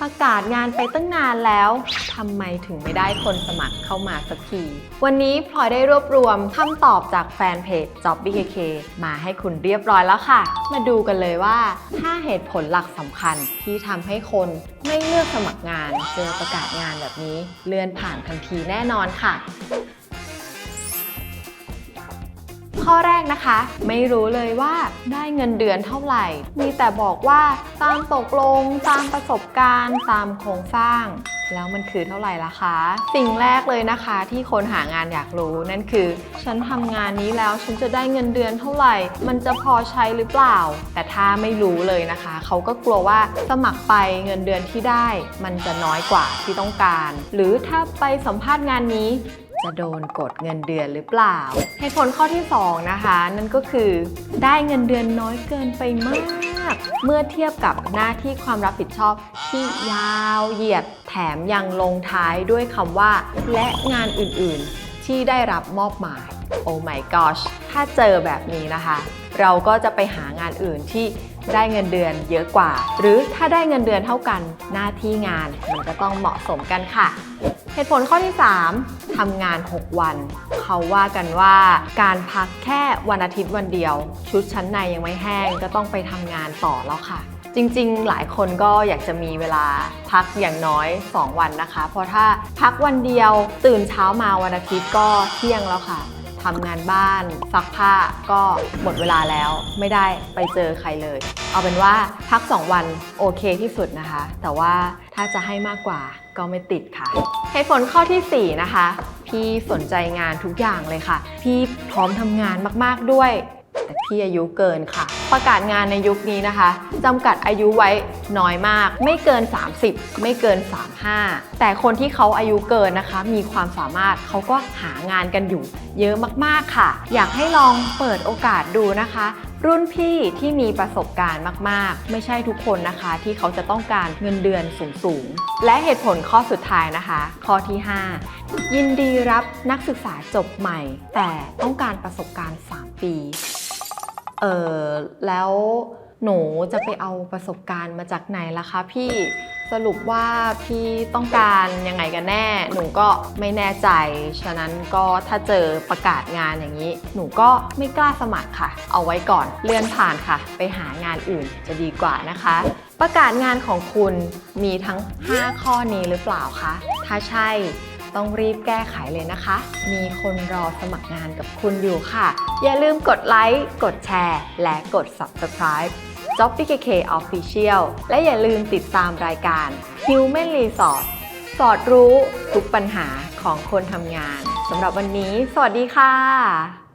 ประกาศงานไปตั้งนานแล้วทำไมถึงไม่ได้คนสมัครเข้ามาสักที วันนี้พลอยได้รวบรวมคำตอบจากแฟนเพจ Job BKK มาให้คุณเรียบร้อยแล้วค่ะ มาดูกันเลยว่า 5 เหตุผลหลักสำคัญที่ทำให้คนไม่เลือกสมัครงาน เจอประกาศงานแบบนี้ เลื่อนผ่านทันทีแน่นอนค่ะ ข้อแรกนะคะ ไม่รู้เลยว่าได้เงินเดือนเท่าไหร่ มีแต่บอกว่าตามตกลงตามประสบการณ์ ตามโครงสร้าง แล้วมันคือเท่าไหร่ล่ะคะ สิ่งแรกเลยนะคะ ที่คนหางานอยากรู้นั่นคือ ฉันทำงานนี้แล้วฉันจะได้เงินเดือนเท่าไหร่ มันจะพอใช้หรือเปล่า แต่ถ้าไม่รู้เลยนะคะ เขาก็กลัวว่าสมัครไปเงินเดือนที่ได้ มันจะน้อยกว่าที่ต้องการ หรือถ้าไปสัมภาษณ์งานนี้ จะโดนกดเงินเดือนหรือเปล่า เหตุผลข้อที่ 2 นะคะ นั่นก็คือได้เงินเดือนน้อยเกินไปมาก เมื่อเทียบกับหน้าที่ความรับผิดชอบที่ยาวเหยียดแถมยังลงท้ายด้วยคำว่า และงานอื่นๆ ที่ได้รับมอบหมาย โอ้ my gosh ถ้าเจอแบบนี้นะคะ เราก็จะไปหางานอื่นที่ได้เงินเดือนเยอะกว่า หรือถ้าได้เงินเดือนเท่ากันหน้าที่งานมันก็ต้องเหมาะสมกันค่ะ เหตุผลข้อที่ 3ทำงาน 6 วัน เขาว่ากันว่าการพักแค่วันอาทิตย์วันเดียว ชุดชั้นในยังไม่แห้งก็ต้องไปทำงานต่อแล้วค่ะ จริงๆ หลายคนก็อยากจะมีเวลาพักอย่างน้อย 2 วันนะคะ เพราะถ้าพักวันเดียวตื่นเช้ามาวันอาทิตย์ก็เที่ยงแล้วค่ะ ทำงานบ้านซักผ้าก็หมดเวลาแล้วไม่ได้ไปเจอใครเลย เอาเป็นว่าพัก 2 วันโอเคที่สุดนะคะ แต่ว่าถ้าจะให้มากกว่าก็ไม่ติดค่ะเหตุผลข้อทีสี่4 นะคะ พี่สนใจงานทุกอย่างเลยค่ะ พี่พร้อมทำงานมาก ๆ ด้วย แต่พี่อายุเกินค่ะ ประกาศงานในยุคนี้นะคะจำกัดอายุไว้น้อยมาก ไม่เกิน 30 ไม่เกิน 35 แต่คนที่เขาอายุเกินนะคะ มีความสามารถเขาก็หางานกันอยู่ เยอะมากๆค่ะ อยากให้ลองเปิดโอกาสดูนะคะรุ่นพี่ที่มีประสบการณ์มาก ๆ ไม่ใช่ทุกคนนะคะ ที่เขาจะต้องการเงินเดือนสูง ๆ และเหตุผลข้อสุดท้ายนะคะ ข้อที่ 5 ยินดีรับนักศึกษาจบใหม่ แต่ต้องการประสบการณ์ 3 ปี เออแล้วหนูจะไปเอาประสบการณ์มาจากไหนล่ะคะพี่สรุปว่าพี่ต้องการยังไงกันแน่ หนูก็ไม่แน่ใจ ฉะนั้นก็ถ้าเจอประกาศงานอย่างนี้ หนูก็ไม่กล้าสมัครค่ะ เอาไว้ก่อนเลื่อนผ่านค่ะ ไปหางานอื่นจะดีกว่านะคะ ประกาศงานของคุณมีทั้ง 5 ข้อนี้หรือเปล่าคะ ถ้าใช่ ต้องรีบแก้ไขเลยนะคะ มีคนรอสมัครงานกับคุณอยู่ค่ะ อย่าลืมกดไลค์กดแชร์ และกด subscribe Job PKK Official และอย่าลืมติดตามรายการ Human Resource สอดรู้ทุกปัญหาของคนทำงานสำหรับวันนี้ สวัสดีค่ะ